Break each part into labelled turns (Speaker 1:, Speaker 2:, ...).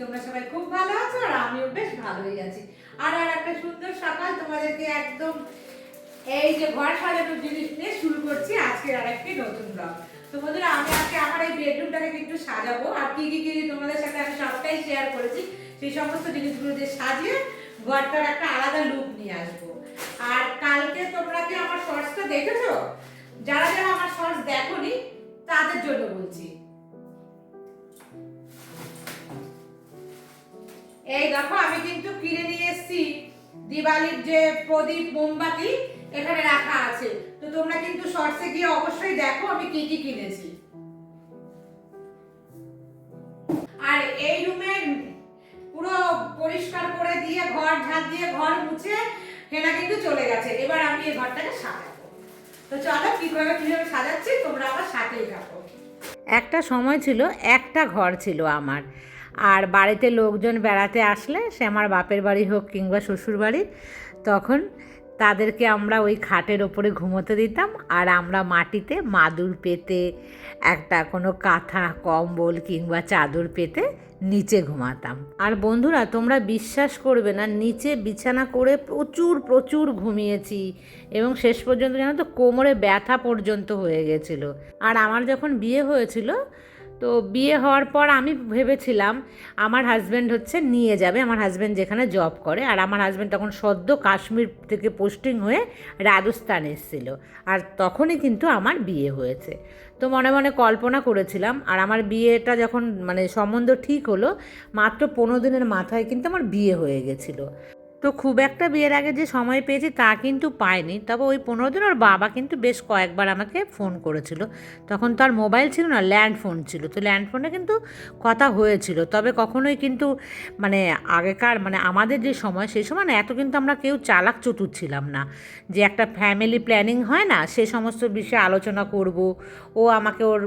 Speaker 1: তোমরা সবাই খুব ভালো আছো আর আমিও বেশ ভালোই আছি। আর আর একটা সুন্দর সকাল তোমাদেরকে একদম এই যে ঘর সাজানোর জিনিস নিয়ে শুরু করছি আজকের আর একটি নতুন ব্লগ তো বন্ধুরা, আমি আজকে আমার এই বেডরুমটাকে একটু সাজাবো আর কি কি কি তোমাদের সাথে আমি সবটাই শেয়ার করেছি, সেই সমস্ত জিনিসগুলো দিয়ে সাজিয়ে ঘরটার একটা আলাদা লুক নিয়ে আসব। আর কালকে তোমরা কি আমার শর্টসটা দেখেছ? যারা যারা আমার শর্টস দেখোনি, তাদের জন্য বলছি। এই দেখো, আমি কিন্তু কিনে নিয়ে এসেছি দিওয়ালির যে প্রদীপ মোমবাতি, এখানে রাখা আছে। তো তোমরা কিন্তু শর্টসে গিয়ে অবশ্যই দেখো আমি কি কি কিনেছি। আর এই রুমে পুরো পরিষ্কার করে দিয়ে, ঘর ঝাঁট দিয়ে, ঘর মুছে হেনা কিন্তু চলে গেছে। এবার আমি এই ঘরটাকে সাজাবো। তো চলো কীভাবে কীভাবে সাজাচ্ছি? তোমরা আমার সাথেই থাকো।
Speaker 2: একটা সময় ছিল, একটা ঘর ছিল আমার। আর বাড়িতে লোকজন বেড়াতে আসলে সে আমার বাপের বাড়ি হোক কিংবা শ্বশুর বাড়ি তখন তাদেরকে আমরা ওই খাটের ওপরে ঘুমোতে দিতাম আর আমরা মাটিতে মাদুর পেতে, একটা কোনো কাঁথা, কম্বল কিংবা চাদর পেতে নিচে ঘুমাতাম। আর বন্ধুরা, তোমরা বিশ্বাস করবে না, নিচে বিছানা করে প্রচুর প্রচুর ঘুমিয়েছি এবং শেষ পর্যন্ত জানো তো কোমরে ব্যথা পর্যন্ত হয়ে গেছিল। আর আমার যখন বিয়ে হয়েছিল তো বিয়ে হওয়ার পর আমি ভেবেছিলাম আমার হাজব্যান্ড হচ্ছে নিয়ে যাবে। আমার হাজব্যান্ড যেখানে জব করে। আর আমার হাজব্যান্ড তখন সদ্য কাশ্মীর থেকে পোস্টিং হয়ে রাজস্থান এসেছিল। আর তখনই কিন্তু আমার বিয়ে হয়েছে। তো মনে মনে কল্পনা করেছিলাম। আর আমার বিয়েটা যখন মানে সম্বন্ধ ঠিক হলো, মাত্র পনেরো দিনের মাথায় কিন্তু আমার বিয়ে হয়ে গেছিল। তো খুব একটা বিয়ের আগে যে সময় পেয়েছি তা কিন্তু পাইনি। তবে ওই পনেরো দিন ওর বাবা কিন্তু বেশ কয়েকবার আমাকে ফোন করেছিল। তখন তো আর মোবাইল ছিল না, ল্যান্ড ফোন ছিল। তো ল্যান্ড ফোনে কিন্তু কথা হয়েছিল। তবে কখনোই কিন্তু মানে আগেকার মানে আমাদের যে সময়, সেই সময় না এত কিন্তু আমরা কেউ চালাক চতুর ছিলাম না। যে একটা ফ্যামিলি প্ল্যানিং হয় না, সে সমস্ত বিষয়ে আলোচনা করব। ও আমাকে ওর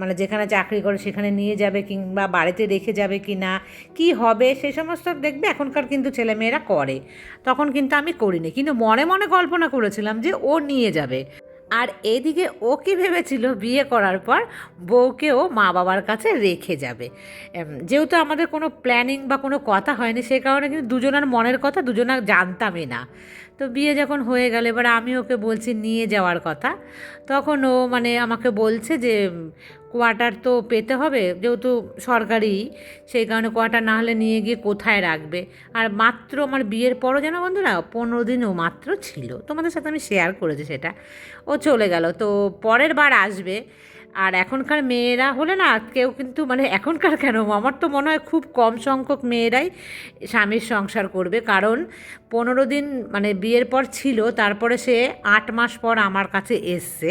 Speaker 2: মানে যেখানে চাকরি করে সেখানে নিয়ে যাবে কিংবা বাড়িতে রেখে যাবে কি না, কী হবে সে সমস্ত দেখবে এখনকার কিন্তু ছেলেমেয়েরা করে। তখন কিন্তু আমি করিনি। কিন্তু মনে মনে কল্পনা করেছিলাম যে ও নিয়ে যাবে। আর এদিকে ও কি ভেবেছিল বিয়ে করার পর বউকে ও মা বাবার কাছে রেখে যাবে। যেহেতু আমাদের কোনো প্ল্যানিং বা কোনো কথা হয়নি, সে কারণে কিন্তু দুজনার মনের কথা দুজনা জানতামই না। তো বিয়ে যখন হয়ে গেল, এবার আমি ওকে বলছি নিয়ে যাওয়ার কথা। তখন ও মানে আমাকে বলছে যে কোয়ার্টার তো পেতে হবে, যেহেতু সরকারি, সেই কারণে কোয়ার্টার না হলে নিয়ে গিয়ে কোথায় রাখবে? আর মাত্র আমার বিয়ের পরও যেন বন্ধুরা, পনেরো দিনও মাত্র ছিল। তোমাদের সাথে আমি শেয়ার করেছি সেটা। ও চলে গেল। তো পরের বার আসবে। আর এখনকার মেয়েরা হলে না, কেউ কিন্তু মানে এখনকার কেন? আমার তো মনে হয় খুব কম সংখ্যক মেয়েরাই স্বামীর সংসার করবে। কারণ পনেরো দিন মানে বিয়ের পর ছিল, তারপরে সে আট মাস পর আমার কাছে এসছে।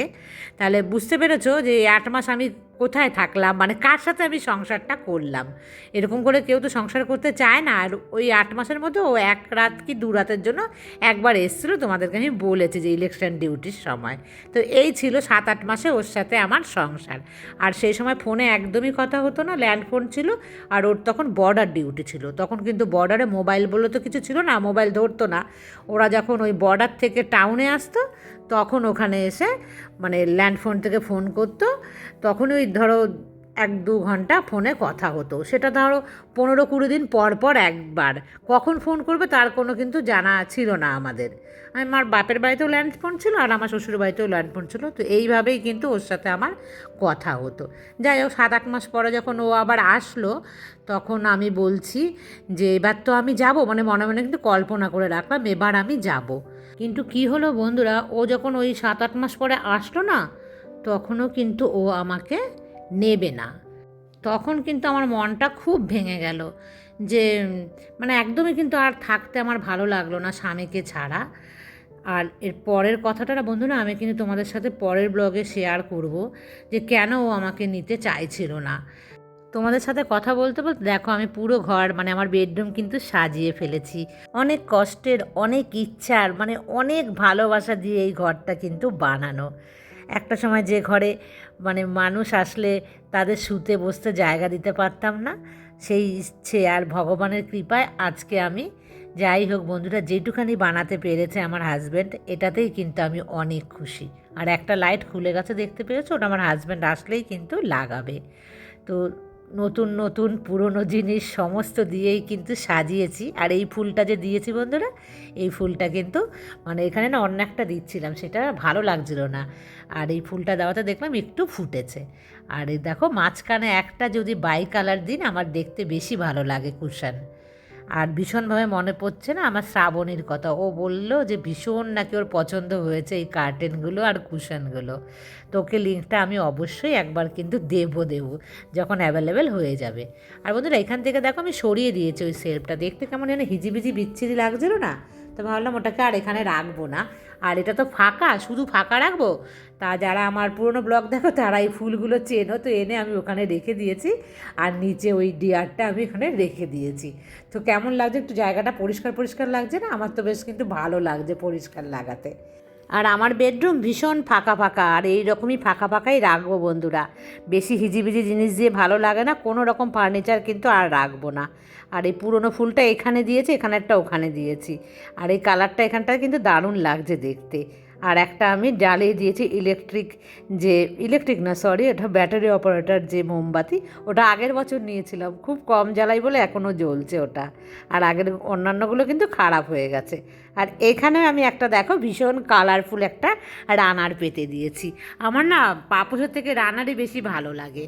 Speaker 2: তাহলে বুঝতে পেরেছ যে আট মাস আমি কোথায় থাকলাম? মানে কার সাথে আমি সংসারটা করলাম? এরকম করে কেউ তো সংসার করতে চায় না। আর ওই আট মাসের মধ্যে ও এক রাত কি দু রাতের জন্য একবার এসেছিল। তোমাদেরকে আমি বলেছি যে ইলেকশন ডিউটির সময়। তো এই ছিল সাত আট মাসে ওর সাথে আমার সংসার। আর সেই সময় ফোনে একদমই কথা হতো না। ল্যান্ড ফোন ছিল আর ওর তখন বর্ডার ডিউটি ছিল। তখন কিন্তু বর্ডারে মোবাইল বলে তো কিছু ছিল না মোবাইল ধরতো না। ওরা যখন ওই বর্ডার থেকে টাউনে আসতো, তখন ওখানে এসে মানে ল্যান্ড ফোন থেকে ফোন করতো। তখন ওই ধরো এক দু ঘণ্টা ফোনে কথা হতো। সেটা ধরো পনেরো কুড়ি দিন পর পর একবার। কখন ফোন করবে তার কোনো কিন্তু জানা ছিল না আমাদের। আমার বাপের বাড়িতেও ল্যান্ড ফোন ছিল আর আমার শ্বশুর বাড়িতেও ল্যান্ড ফোন ছিল। তো এইভাবেই কিন্তু ওর সাথে আমার কথা হতো। যাই হোক, সাত আট মাস পরে যখন ও আবার আসলো, তখন আমি বলছি যে এবার তো আমি যাব। মানে মনে মনে কিন্তু কল্পনা করে রাখলাম, এবার আমি যাব। কিন্তু কি হলো বন্ধুরা, ও যখন ওই সাত আট মাস পরে আসলো না, তখনও কিন্তু ও আমাকে নেবে না। তখন কিন্তু আমার মনটা খুব ভেঙে গেল যে মানে একদমই কিন্তু আর থাকতে আমার ভালো লাগল না স্বামীকে ছাড়া। আর এর পরের কথাটা না বন্ধুরা, আমি কিন্তু তোমাদের সাথে পরের ব্লগে শেয়ার করব যে কেন ও আমাকে নিতে চাইছিল না। তোমাদের সাথে কথা বলতে বলতে, দেখো আমি পুরো ঘর মানে আমার বেডরুম কিন্তু সাজিয়ে ফেলেছি। অনেক কষ্টের, অনেক ইচ্ছার মানে অনেক ভালোবাসা দিয়ে এই ঘরটা কিন্তু বানানো। একটা সময় যে ঘরে মানে মানুষ আসলে তাদের শুতে বসতে জায়গা দিতে পারতাম না, সেই ইচ্ছে আর ভগবানের কৃপায় আজকে আমি যাই হোক বন্ধুরা, যেটুখানি বানাতে পেরেছে আমার হাজব্যান্ড এটাতেই কিন্তু আমি অনেক খুশি। আর একটা লাইট খুলে গেছে, দেখতে পেয়েছ? ওটা আমার হাজব্যান্ড আসলেই কিন্তু লাগাবে। তো নতুন নতুন, পুরনো জিনিস সমস্ত দিয়েই কিন্তু সাজিয়েছি। আর এই ফুলটা যে দিয়েছি বন্ধুরা, এই ফুলটা কিন্তু মানে এখানে না অন্য একটা দিচ্ছিলাম, সেটা ভালো লাগছিল না। আর এই ফুলটা দেওয়াতে দেখলাম একটু ফুটেছে। আর দেখো, মাঝখানে একটা যদি বাই কালার দিন, আমার দেখতে বেশি ভালো লাগে কুশান। আর ভীষণভাবে মনে পড়ছে না আমার শ্রাবণীর কথা। ও বলল যে ভীষণ নাকি ওর পছন্দ হয়েছে এই কার্টেনগুলো আর কুশনগুলো। তোকে লিঙ্কটা আমি অবশ্যই একবার কিন্তু দেব, দেবো, যখন অ্যাভেলেবেল হয়ে যাবে। আর বন্ধুরা, এখান থেকে দেখো আমি সরিয়ে দিয়েছি ওই সেলফটা। দেখতে কেমন যেন হিজিবিজি বিচ্ছিরি লাগছিল না? তো ভাবলাম ওটাকে আর এখানে রাখব না। আর এটা তো ফাঁকা, শুধু ফাঁকা রাখব? তা যারা আমার পুরনো ব্লগ দেখো, তারা এই ফুলগুলো চেনো, তো এনে আমি ওখানে রেখে দিয়েছি। আর নিচে ওই ডিয়ারটা আমি এখানে রেখে দিয়েছি। তো কেমন লাগছে? একটু জায়গাটা পরিষ্কার পরিষ্কার লাগছে না? আমার তো বেশ কিন্তু ভালো লাগছে পরিষ্কার লাগাতে। আর আমার বেডরুম ভীষণ ফাঁকা ফাঁকা, আর এই রকমই ফাঁকা ফাঁকাই রাখব বন্ধুরা। বেশি হিজিবিজি জিনিস দিয়ে ভালো লাগে না, কোনো রকম ফার্নিচার কিন্তু আর রাখব না। আর এই পুরনো ফুলটা এখানে দিয়েছি এখানে একটা ওখানে দিয়েছি। আর এই কালারটা এখানটা কিন্তু দারুণ লাগছে দেখতে। আর একটা আমি জ্বালিয়ে দিয়েছি ইলেকট্রিক যে ইলেকট্রিক না সরি ওটা ব্যাটারি অপারেটর যে মোমবাতি, ওটা আগের বছর নিয়েছিলাম। খুব কম জ্বালাই বলে এখনও জ্বলছে ওটা। আর আগের অন্যান্যগুলো কিন্তু খারাপ হয়ে গেছে। আর এখানে আমি একটা দেখো, ভীষণ কালারফুল একটা রানার পেতে দিয়েছি। আমার না পাপোশের থেকে রানারই বেশি ভালো লাগে।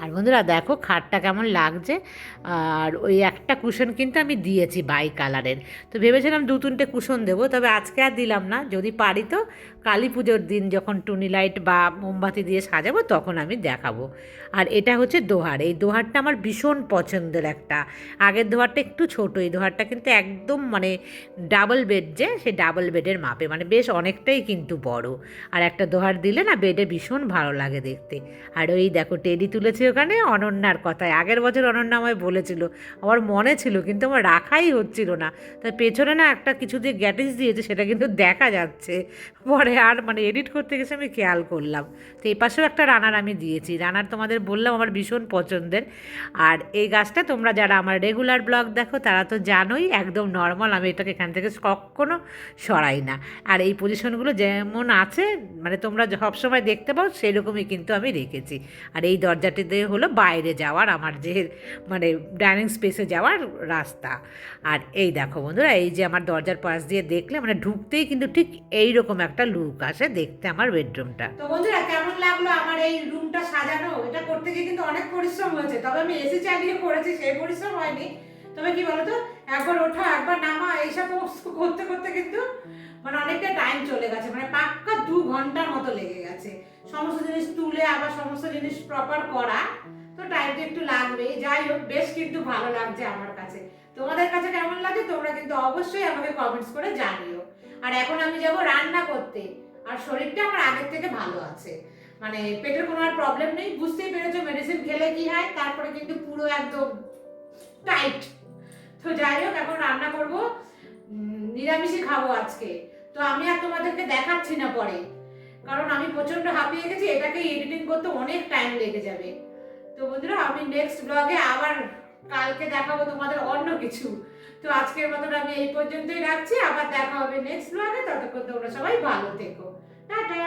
Speaker 2: আর বন্ধুরা, দেখো খাটটা কেমন লাগছে। আর ওই একটা কুশন কিন্তু আমি দিয়েছি বাই কালারের তো ভেবেছিলাম দু তিনটে কুশন দেবো, তবে আজকে আর দিলাম না। যদি পারি তো কালী পুজোর দিন যখন টুনি লাইট বা মোমবাতি দিয়ে সাজাবো, তখন আমি দেখাবো। আর এটা হচ্ছে দোহার। এই দোহারটা আমার ভীষণ পছন্দের একটা। আগের দোহারটা একটু ছোট, এই দোহারটা কিন্তু একদম মানে ডাবল বেড যে সেই ডাবল বেডের মাপে। মানে বেশ অনেকটাই কিন্তু বড়। আর একটা দোহার দিলে না বেডে ভীষণ ভালো লাগে দেখতে। আর ওই দেখো, টেডি তুলেছি ওখানে অনন্যার কথায়। আগের বছর অনন্যা আমায় বলেছিল। আমার মনে ছিল, কিন্তু আমার রাখাই হচ্ছিল না। তাই পেছনে না একটা কিছু দিয়ে গ্যাটিস দিয়েছে, সেটা কিন্তু দেখা যাচ্ছে। পরে আর মানে এডিট করতে গেছে আমি খেয়াল করলাম। তো এই পাশেও একটা রানার আমি দিয়েছি। রানার তোমাদের বললাম আমার ভীষণ পছন্দের। আর এই গাছটা তোমরা যারা আমার রেগুলার ব্লগ দেখো, তারা তো জানোই একদম নর্মাল আমি এটাকে এখান থেকে কখনো সরাই না। আর এই পজিশনগুলো যেমন আছে মানে তোমরা সবসময় দেখতে পাও, সেরকমই কিন্তু আমি রেখেছি। আর এই দরজাটিতে হলো বাইরে যাওয়ার, আমার যে মানে ডাইনিং স্পেসে যাওয়ার রাস্তা। আর এই দেখো বন্ধুরা, এই যে আমার দরজার পাশ দিয়ে দেখলে মানে ঢুকতেই কিন্তু ঠিক এই রকম একটা লুক আসে দেখতে আমার বেডরুমটা
Speaker 1: তো বন্ধুরা, কেমন লাগল আমার এই রুমটা সাজানো? এটা করতে গিয়ে কিন্তু অনেক পরিশ্রম হয়েছে, তবে আমি এসি চালিয়ে করেছি, সেই পরিশ্রম হয়নি। তবে কি বলতো, একবার ওঠা, একবার নামা এইসব করতে করতে কিন্তু মানে অনেকটা টাইম চলে গেছে মানে পাক্কা দু ঘণ্টার মতো লেগে গেছে। সমস্ত জিনিস তুলে, আবার সমস্ত জিনিস প্রপার করা, তো টাইমটা একটু লাগবে যাই হোক, বেশ কিন্তু ভালো লাগছে আমার কাছে। তোমাদের কাছে কেমন লাগে তোমরা কিন্তু অবশ্যই আমাকে কমেন্টস করে জানিও। আর এখন আমি যাব রান্না করতে। আর শরীরটা আমার আগের থেকে ভালো আছে। মানে পেটের কোনো আর প্রবলেম নেই, বুঝতেই পেরেছ মেডিসিন খেলে কি হয়, তারপরে কিন্তু পুরো একদম টাইট তো যাই হোক, এখন রান্না করব। নিরামিষই খাব আজকে। তো আমি আর তোমাদেরকে দেখাচ্ছি না পরে। কারণ আমি প্রচণ্ড হাঁপিয়ে গেছি, এটাকে এডিটিং করতে অনেক টাইম লেগে যাবে। তো বন্ধুরা, আমি নেক্সট ব্লগে আবার কালকে দেখাবো তোমাদের অন্য কিছু। তো আজকের মতন আমি এই পর্যন্তই রাখছি। আবার দেখা হবে নেক্সট ব্লগে ততক্ষণ তোমরা সবাই ভালো থেকো। টাটা!